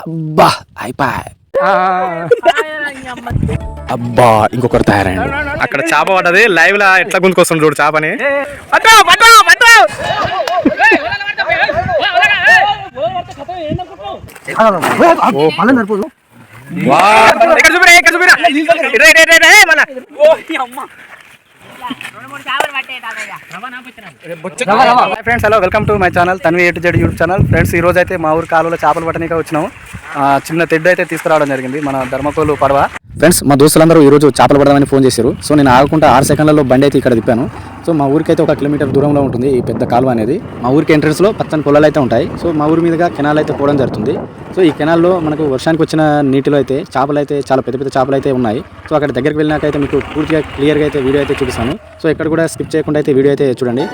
అబ్బా అయిపోయి అబ్బా ఇంకొకరు తయారైంది అక్కడ చేప పడ్డది లైవ్ లా ఎట్లా గుంతుకొస్తుంది చూడు చేపని. ఇక్కడ చూపిరా, ఇక్కడ చూపిరా. Hi friends hello welcome to my channel Tanvi A to Z YouTube channel friends ఈ రోజు అయితే మా ఊరు కాలువలో చేపలు పట్టడానికి వచ్చినాము చిన్న తెడ్డు అయితే తీసుకురావడం జరిగింది మన ధర్మకోలు పడవ. ఫ్రెండ్స్ మా దోస్తులందరూ ఈ రోజు చేపలు పడదామని ఫోన్ చేశారు. సో నేను ఆగకుండా ఆరు సెకండ్లలో బండి అయితే ఇక్కడ తిప్పాను. సో మా ఊరికి అయితే ఒక కిలోమీటర్ దూరంలో ఉంటుంది ఈ పెద్ద కాలువ అనేది. మా ఊరికి ఎంట్రన్స్లో పచ్చని పొలాలు అయితే ఉంటాయి. సో మా ఊరి మీదుగా కెనాల్ అయితే పోవడం జరుగుతుంది. సో ఈ కెనాల్లో మనకు వర్షానికి వచ్చిన నీటిలో అయితే చేపలు అయితే చాలా పెద్ద పెద్ద చేపలు అయితే ఉన్నాయి. సో అక్కడ దగ్గరికి వెళ్ళినాకైతే మీకు పూర్తిగా క్లియర్గా అయితే వీడియో అయితే చూపిస్తాను. సో ఎక్కడ కూడా స్కిప్ చేయకుండా అయితే వీడియో అయితే చూడండి.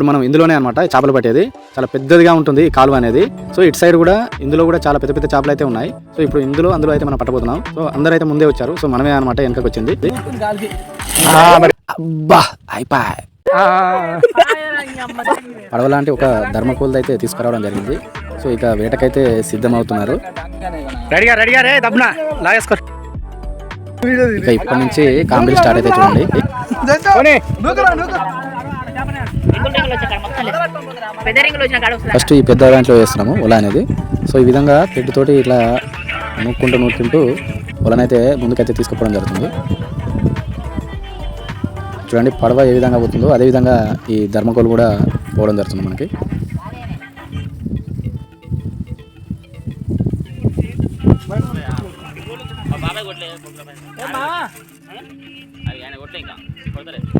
ఇప్పుడు మనం ఇందులోనే అనమాట చేపలు పట్టేది. చాలా పెద్దదిగా ఉంటుంది ఈ కాలువ అనేది. సో ఇటు సైడ్ కూడా ఇందులో కూడా చాలా పెద్ద పెద్ద చేపలు అయితే ఉన్నాయి. సో ఇప్పుడు ఇందులో అందులో అయితే మనం పట్టబోతున్నాం. సో అందరూ అయితే ముందే వచ్చారు. సో మనమే అనమాట వెనకకి వచ్చింది. మరి అబ్బా అయిపోయి. పడవ లాంటి ఒక ధర్మకోల్ అయితే తీసుకురావడం జరిగింది. సో ఇక వేటకైతే సిద్ధమవుతున్నారు. రెడీగా రెడీగా రే దబ్బున లాగేసుకో. ఇక ఇప్పటి నుంచి కామెడీ స్టార్ట్ అయితే చూడండి. ఫస్ట్ ఈ పెద్ద దాంట్లో వేస్తున్నాము ఉల అనేది. సో ఈ విధంగా తెడ్డుతోటి ఇట్లా నూక్కుంటూ నూక్కుంటూ ఉలనైతే ముందుకైతే తీసుకుపోవడం జరుగుతుంది. చూడండి పడవ ఏ విధంగా పోతుందో అదే విధంగా ఈ ధర్మకోలు కూడా పోవడం జరుగుతుంది మనకి.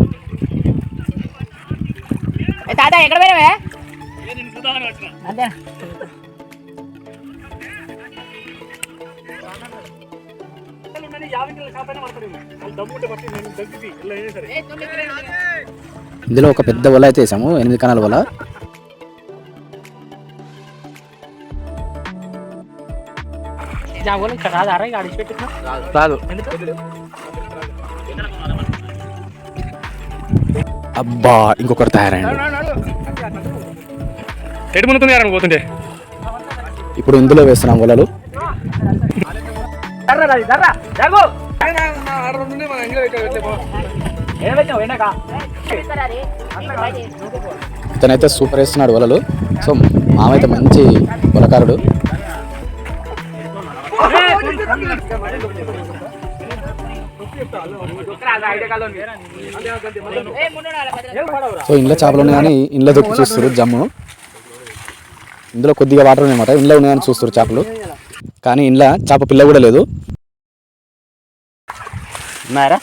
ఏ తాత ఎక్కడ పోయినావే? అదే. ఇందులో ఒక పెద్ద వల అయితే వేసాము ఎనిమిది కణాల వల. రాదు. అబ్బా ఇంకొకరు తయారైంది ఎటు మునుకుంది పోతుంటే ఇప్పుడు ఇందులో వేస్తున్నాం వలలు. ఇతనైతే సూపర్ వేస్తున్నాడు వలలు. సో మామైతే మంచి వలకారుడు సో ఇంట్లో చేపలు ఉన్నాయని ఇంట్లో దొరికి చూస్తారు జమ్ము ఇందులో కొద్దిగా వాటర్ ఉన్నాయన్నమాట. ఇంట్లో ఉన్నాయని చూస్తారు చేపలు. కానీ ఇంట్లో చేప పిల్ల కూడా లేదు. ఉన్నారా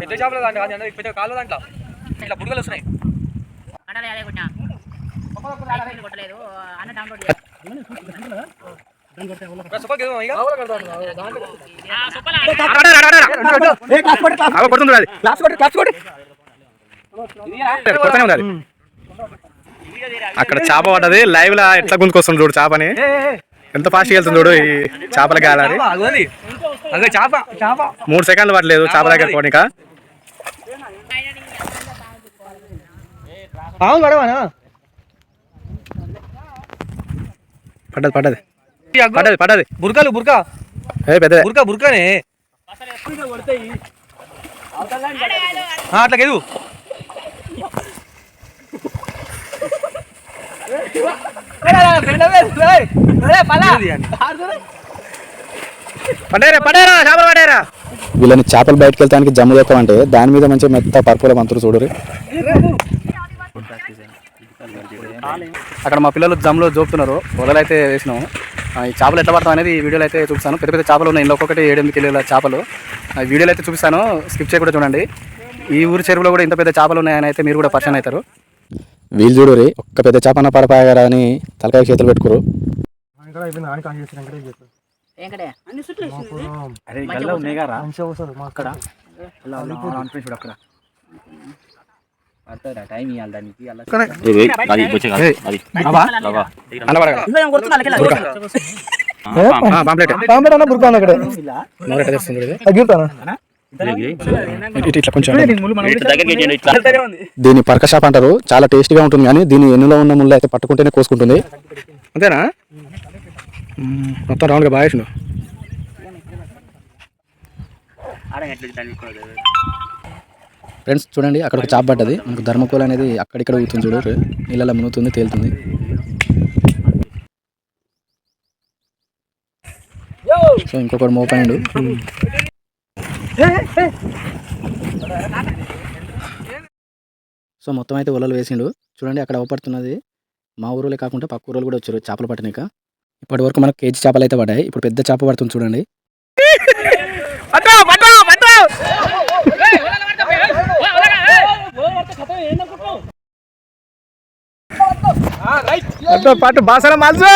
పెద్ద చేపలు దాంట్లో పెద్ద కాళ్ళ దాంట్లో. ఇట్లా బుడగలు వస్తున్నాయి. కొట్టలేదు అన్న డౌన్లోడ్ అక్కడ చేప పడ్డది. లైవ్ లా ఎట్లా గుంతుకొస్తుంది చూడు చేపని? ఎంత ఫాస్ట్ వెళ్తుంది చూడు ఈ చేపల గాలాడి మూడు సెకండ్లు పడలేదు చేప దగ్గర పోనీక. అవును పడ్డది పడ్డది. పడ్డది పడ్డది. బుర్కాలు బుర్కా. ఏ పెద్దదే. బుర్కా బుర్కానే. అట్లా కేదు పడ్డారా పడ్డారా చేపలు పడ్డారా వీళ్ళని చేపలు బయటకు వెళ్తానికి జమ్ము చెప్పమంటే దాని మీద మంచి మెత్త పర్పుల మంతులు చూడరు అక్కడ మా పిల్లలు జమ్ములో జోపుతున్నారు వలలు అయితే వేసినాము. ఆ, ఈ చేపలు ఎట్లా పడతాం అనేది ఈ వీడియోలో అయితే చూపిస్తాను. పెద్ద పెద్ద చేపలు ఉన్నాయి. ఒక్కొక్కటి ఏడెనిమిది కిలోల చేపలు. ఆ వీడియోలో అయితే చూపిస్తాను. స్కిప్ చేయకుండా చూడండి. ఈ ఊరి చెరువులో కూడా ఇంత పెద్ద చేపలు ఉన్నాయని అయితే మీరు కూడా పరిచయం అవుతారు. వీళ్ళు చూడరు. ఒక్క పెద్ద చేపన పడపాయగారా అని తలకాయ చేతులు పెట్టుకోరు. అన్ని అక్కడ. పాంప్లెట్. అన్న బుర్కా దీని పరక షాప్ అంటారు. చాలా టేస్టీగా ఉంటుంది కానీ దీని ఎన్నులో ఉన్న ముళ్ళు అయితే పట్టుకుంటేనే కోసుకుంటుంది. అంతేనా. మొత్తం రౌండ్గా బాగా ఫ్రెండ్స్ చూడండి అక్కడ ఒక చాప్ పడ్డది. మనకు ధర్మకోల్ అనేది అక్కడిక్కడ ఊతుంది చూడు. నీళ్ళలో మునుగుతుంది తేలుతుంది. సో ఇంకొకటి మోపండు సో మొత్తం అయితే వలలు వేసిండు. చూడండి అక్కడ అవపడుతున్నది. మా ఊరులే కాకుండా పక్క ఊరులు కూడా వచ్చారు చేపలు పట్టనిక. ఇప్పటి వరకు మనకు కేజీ చేపలు అయితే పడ్డాయి. ఇప్పుడు పెద్ద చేప పడుతుంది చూడండి. పాటు బాసన మాల్సు.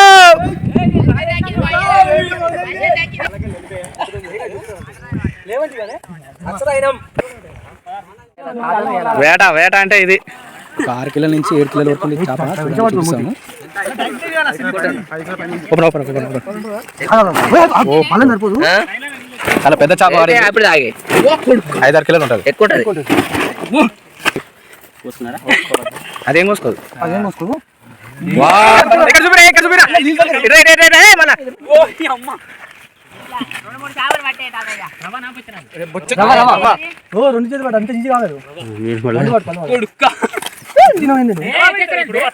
వేట వేట అంటే ఇది. ఒక ఆరు కిలోల నుంచి ఏడు కిలోల వరకు చేప. చూపిస్తాము. చాలా పెద్ద చేప అప్పుడు తాగే. ఐదారు కిలోలు ఉంటుంది. ఎక్కువ అదేం కోసుకోదు? అదేం వస్తుంది ఇక్కడ చూపిరా ఇక్కడ చూపిరా రెండు రెండు చేతులు పట్టు అంత ఈజీ కాదు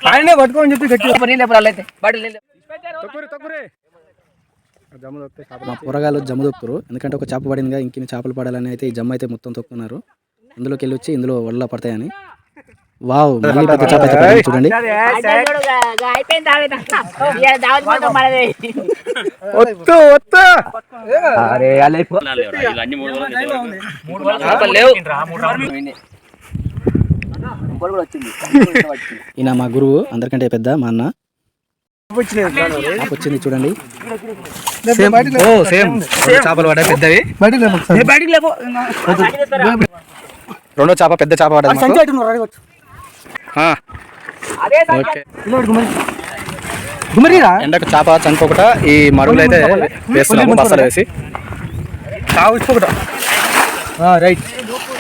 ఆయనే పట్టుకోమని చెప్పి మా పొరగాలు జమ్ము దొక్కుతారు ఎందుకంటే ఒక చేప పడిందిగా ఇంకిన్ని చేపలు పడాలని అయితే ఈ జమ్మ అయితే మొత్తం తొక్కున్నారు. ఇందులోకి వెళ్ళి వచ్చి ఇందులో వల్ల పడతాయని వావ్ మళ్ళీ పెద్ద చేప అయితే చూడండి. అరే ఈయన మా గురువు అందరికంటే పెద్ద మా అన్న. వచ్చింది చూడండి. ఓ సేమ్. చేపలు పడ్డాయి పెద్దవి. రెండో చేప పెద్ద చేప పడ్డది ఎండకు చేప చనిపోకుండా ఈ మడుగులు అయితే వేస్తున్నాము బస్తాలు వేసి. చావు ఇచ్చుకోకట. రైట్.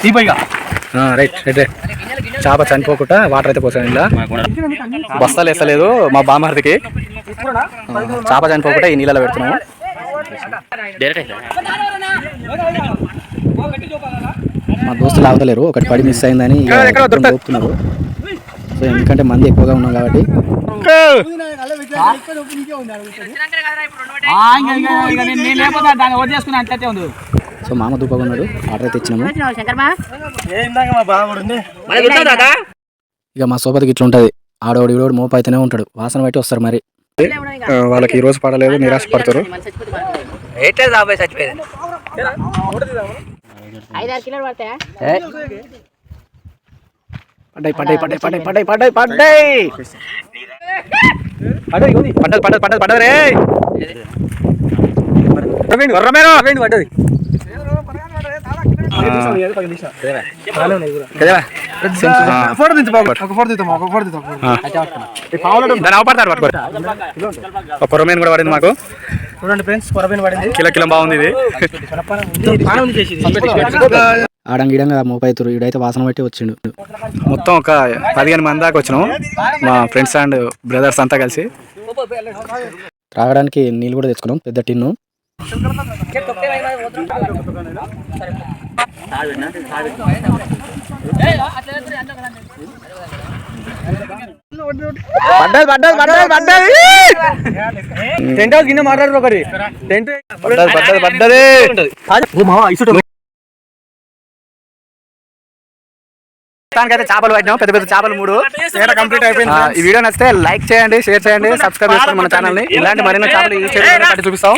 ఈ పైగా ఆ, రైట్ రైట్ రైట్. చేప చనిపోకుండా వాటర్ అయితే పోసాను ఇలా బస్తాలు వేస్తలేదు మా బామర్దికి చేప చనిపోకుండా ఈ నీళ్ళలో పెడుతున్నాము. మా దోస్తులు ఆగుతలేరు. ఒకటి పడి మిస్ అయిందని దొరుకుతున్నారు సో ఎందుకంటే మంది ఎక్కువగా ఉన్నాం కాబట్టి. నేను లేకపోతే దాన్ని ఓట్ చేసుకుని అంతే ఉంది సో మామ దూపగా ఉన్నాడు. ఆర్డర్ అయితే ఇచ్చినాము. శంకర్మా మా బాగుంది మనకి ఇస్తావు తాత. ఇక మా సోపతికి ఇట్లా ఉంటుంది. ఆడోడు ఈడోడు మోపు అయితేనే ఉంటాడు. వాసన బట్టి వస్తారు మరి. వాళ్ళకి ఈ రోజు పడలేదు నిరాశ పడతారు. ఐదారు కిలోలు పడతాయా? పడ్డాయి పడ్డాయి పడ్డాయి పడ్డాయి పడ్డాయి పడ్డాయి పడ్డాయి పడ్డది పడ్డది పడ్డది పడ్డది రే కొర్రమేను పడ్డది ఫోటో దించు ఒక ఒక అవపడతారు కూడా పడింది మాకు చూడండి ఫ్రెండ్స్ పడింది కిలో కిలో బాగుంది ఇది ఆడంగిడంగా మోపైతురు. ఇడైతే వాసన బట్టి వచ్చిండు. మొత్తం ఒక పదిహేను మంది దాకా వచ్చినాం మా ఫ్రెండ్స్ అండ్ బ్రదర్స్ అంతా కలిసి. త్రాగడానికి నీళ్ళు కూడా తెచ్చుకున్నాం పెద్ద టిన్ను. పడ్డది పడ్డది పడ్డది పడ్డది టెంట్ హౌస్ కింద మాట్లాడరు ఒకటి. టెంట్ పడ్డది పడ్డది పడ్డది అయితే చేపలు పట్టినాం. పెద్ద పెద్ద చేపలు మూడు. కంప్లీట్ అయిపోయింది ఈ వీడియో నచ్చితే లైక్ చేయండి షేర్ చేయండి సబ్స్క్రైబ్ చేసుకోండి మన ఛానల్ని ఇలాంటి మరిన్ని చేపలు ఈ చేపలు చూపిస్తాం.